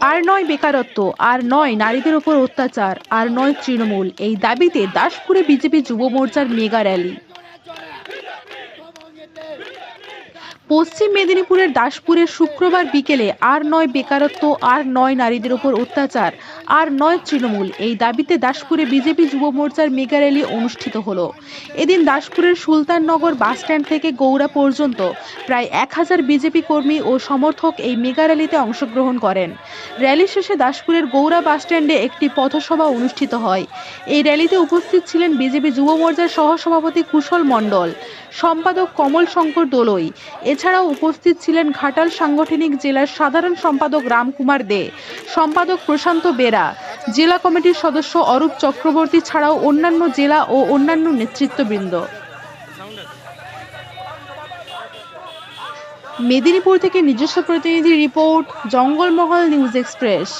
আর নয় বেকারত্ব, আর নয় নারীদের ওপর অত্যাচার, আর নয় তৃণমূল। এই দাবিতে দাসপুরে বিজেপি যুব মোর্চার মেগা র্যালি। পশ্চিম মেদিনীপুরের দাসপুরের শুক্রবার বিকেলে আর নয় বেকারত্ব, আর নয় নারীদের ওপর অত্যাচার, আর নয় তৃণমূল। এই দাবিতে দাসপুরে বিজেপি যুব মোর্চার মেগা র্যালি অনুষ্ঠিত হলো। এদিন দাসপুরের সুলতাননগর বাসস্ট্যান্ড থেকে গৌড়া পর্যন্ত প্রায় এক হাজার বিজেপি কর্মী ও সমর্থক এই মেগা র্যালিতে অংশগ্রহণ করেন। র্যালি শেষে দাসপুরের গৌড়া বাসস্ট্যান্ডে একটি পথসভা অনুষ্ঠিত হয়। এই র্যালিতে উপস্থিত ছিলেন বিজেপি যুব মোর্চার সহসভাপতি কুশল মণ্ডল। সম্পাদক কমল শঙ্কর দোলই। এছাড়াও উপস্থিত ছিলেন ঘাটাল সাংগঠনিক জেলার সাধারণ সম্পাদক রামকুমার দে, সম্পাদক প্রশান্ত বেরা, জেলা কমিটির সদস্য অরূপ চক্রবর্তী ছাড়াও অন্যান্য জেলা ও অন্যান্য নেতৃত্ববৃন্দ। মেদিনীপুর থেকে নিজস্ব প্রতিনিধি রিপোর্ট, জঙ্গলমহল নিউজ এক্সপ্রেস।